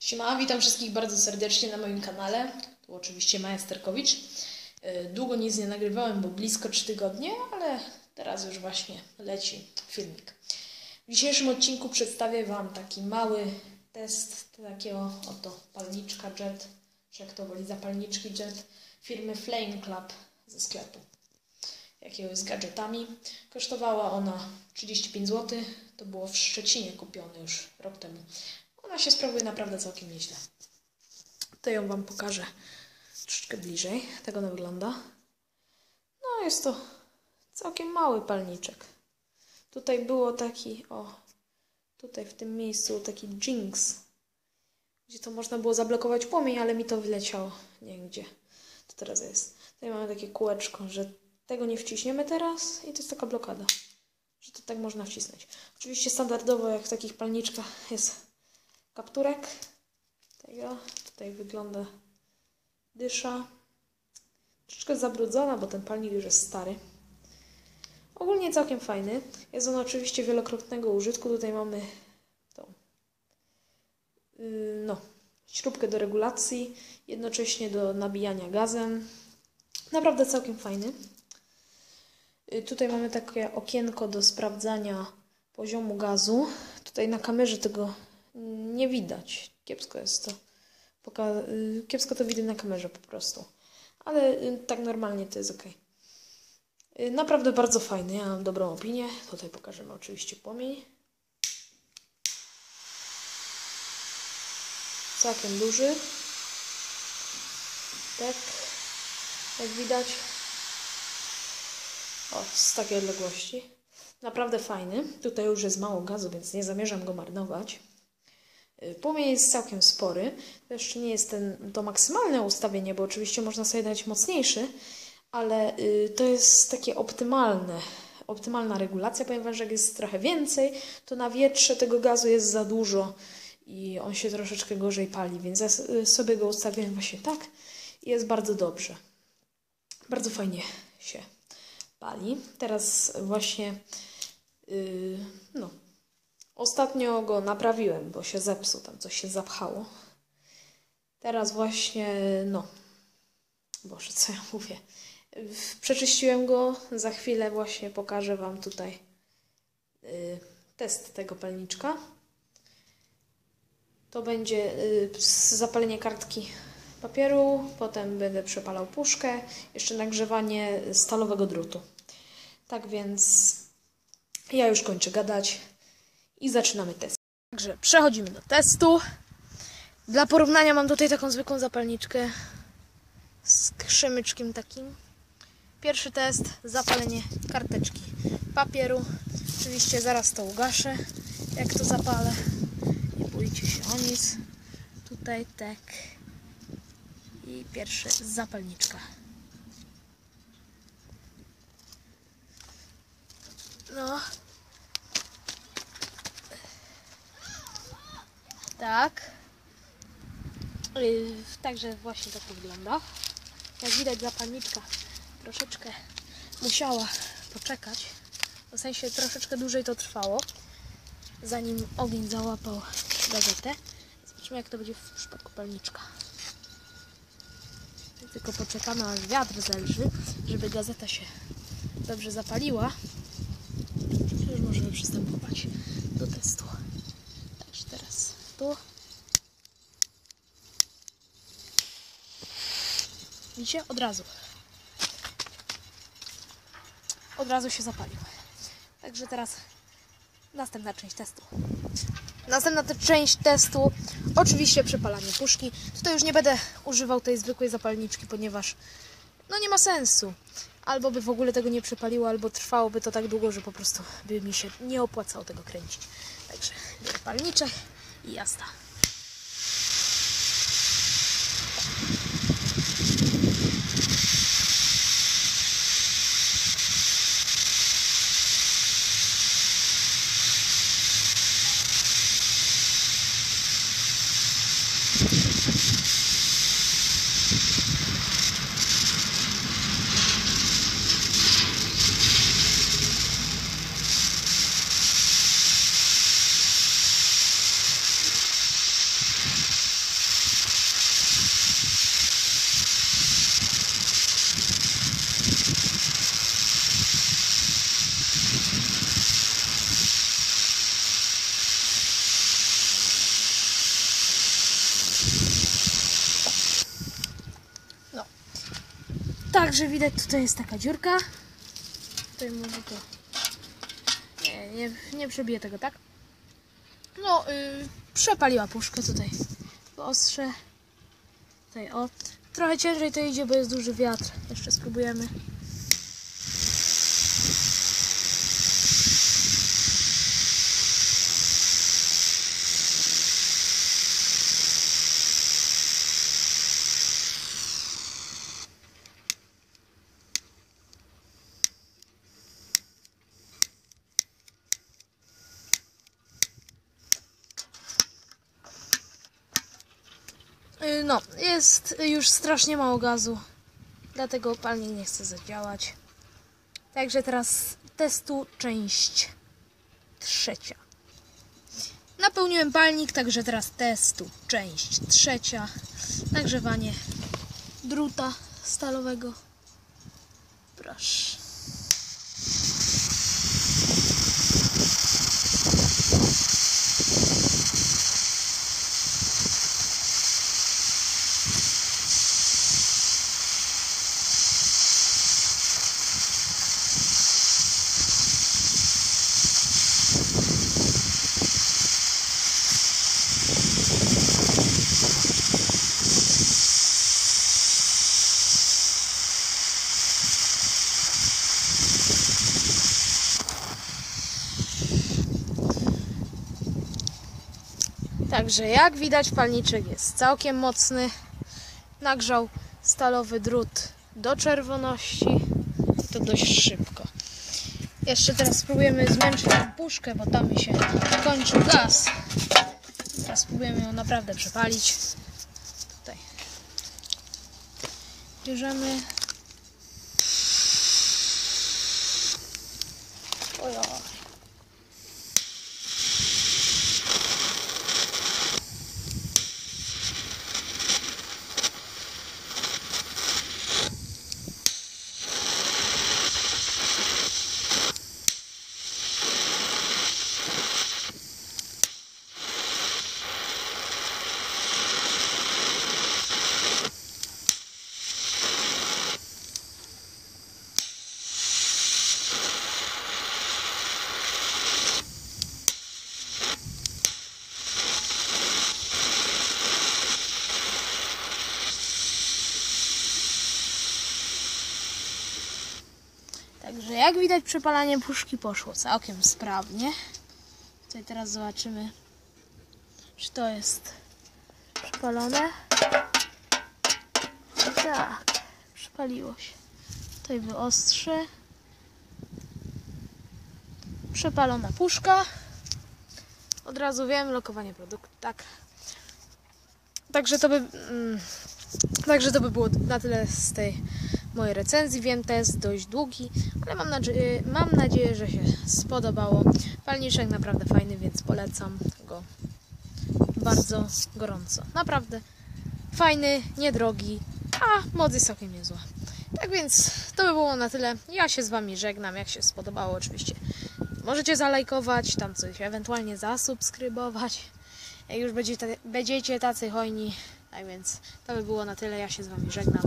Siema, witam wszystkich bardzo serdecznie na moim kanale. Tu oczywiście Maja Sterkowicz. Y, Długo nic nie nagrywałem, bo blisko 3 tygodnie, ale teraz już właśnie leci filmik. W dzisiejszym odcinku przedstawię Wam taki mały test takiego oto palniczka Jet, czy jak to woli, zapalniczki Jet firmy Flame Club ze sklepu. Jakiego z gadżetami. Kosztowała ona 35 zł. To było w Szczecinie kupione już rok temu. Się sprawuje naprawdę całkiem nieźle. To ją Wam pokażę troszeczkę bliżej. Tak ona wygląda. No, jest to całkiem mały palniczek. Tutaj było taki, o, tutaj w tym miejscu taki jinx, gdzie to można było zablokować płomień, ale mi to wyleciało. Nie wiem gdzie to teraz jest. Tutaj mamy takie kółeczko, że tego nie wciśniemy teraz i to jest taka blokada, że to tak można wcisnąć. Oczywiście standardowo jak w takich palniczkach jest kapturek tego. Tutaj wygląda dysza. Troszeczkę zabrudzona, bo ten palnik już jest stary. Ogólnie całkiem fajny. Jest on oczywiście wielokrotnego użytku. Tutaj mamy tą yy, no, śrubkę do regulacji, jednocześnie do nabijania gazem. Naprawdę całkiem fajny. Yy, tutaj mamy takie okienko do sprawdzania poziomu gazu. Tutaj na kamerze tego nie widać. Kiepsko jest to. Poka kiepsko to widać na kamerze po prostu. Ale tak normalnie to jest ok. Naprawdę bardzo fajny. Ja mam dobrą opinię. Tutaj pokażemy oczywiście płomień. Całkiem duży. Tak. Jak widać. O, z takiej odległości. Naprawdę fajny. Tutaj już jest mało gazu, więc nie zamierzam go marnować. Płomień jest całkiem spory. To jeszcze nie jest ten, to maksymalne ustawienie, bo oczywiście można sobie dać mocniejszy, ale to jest takie optymalne, optymalna regulacja, ponieważ jak jest trochę więcej, to na wietrze tego gazu jest za dużo i on się troszeczkę gorzej pali, więc ja sobie go ustawiłem właśnie tak i jest bardzo dobrze. Bardzo fajnie się pali. Teraz właśnie yy, no, Ostatnio go naprawiłem, bo się zepsuł, tam coś się zapchało. Teraz właśnie, no, boże, co ja mówię. Przeczyściłem go, za chwilę właśnie pokażę Wam tutaj y, test tego palniczka. To będzie y, zapalenie kartki papieru, potem będę przepalał puszkę, jeszcze nagrzewanie stalowego drutu. Tak więc ja już kończę gadać i zaczynamy test. Także przechodzimy do testu. Dla porównania mam tutaj taką zwykłą zapalniczkę z krzemyczkiem takim. Pierwszy test, zapalenie karteczki papieru. Oczywiście zaraz to ugaszę, jak to zapalę. Nie bójcie się o nic. Tutaj tak. I pierwszy zapalniczka. No, Tak. Yy, także właśnie tak to wygląda. Jak widać zapalniczka troszeczkę musiała poczekać. W sensie troszeczkę dłużej to trwało, zanim ogień załapał gazetę. Zobaczymy jak to będzie w przypadku palniczka. Tylko poczekamy aż wiatr zelży, żeby gazeta się dobrze zapaliła. Już możemy przystępować do testu tu. Widzicie? Od razu. Od razu się zapalił. Także teraz następna część testu. Następna część testu, oczywiście przepalanie puszki. Tutaj już nie będę używał tej zwykłej zapalniczki, ponieważ no nie ma sensu. Albo by w ogóle tego nie przepaliło, albo trwałoby to tak długo, że po prostu by mi się nie opłacało tego kręcić. Także biorę i jazda. Także widać tutaj jest taka dziurka. Tutaj może to... Nie, nie, nie przebiję tego, tak? No, yy, przepaliła puszkę tutaj. Ostrze. Tutaj o. Trochę ciężej to idzie, bo jest duży wiatr. Jeszcze spróbujemy. No, jest już strasznie mało gazu, dlatego palnik nie chce zadziałać. Także teraz testu część trzecia. Napełniłem palnik, także teraz testu część trzecia. Nagrzewanie druta stalowego. Proszę. Także jak widać palniczek jest całkiem mocny. Nagrzał stalowy drut do czerwoności. I to dość szybko. Jeszcze teraz spróbujemy zmęczyć tę puszkę, bo tam mi się kończył gaz. Teraz spróbujemy ją naprawdę przepalić. Tutaj. Bierzemy. Ojoj. Także jak widać przepalanie puszki poszło całkiem sprawnie. Tutaj teraz zobaczymy, czy to jest przepalone. Tak, przepaliło się. Tutaj wyostrzę. Przepalona puszka. Od razu wiem, lokowanie produktu, tak. Także to by... Mm, Także to by było na tyle z tej mojej recenzji. Wiem, test dość długi, ale mam, nadzieję, mam nadzieję, że się spodobało. Palniczek naprawdę fajny, więc polecam go bardzo gorąco. Naprawdę fajny, niedrogi, a moc jest całkiem niezła. Tak więc to by było na tyle. Ja się z Wami żegnam. Jak się spodobało, oczywiście możecie zalajkować, tam coś ewentualnie zasubskrybować. Jak już będziecie, tacy hojni. Tak więc to by było na tyle. Ja się z Wami żegnam.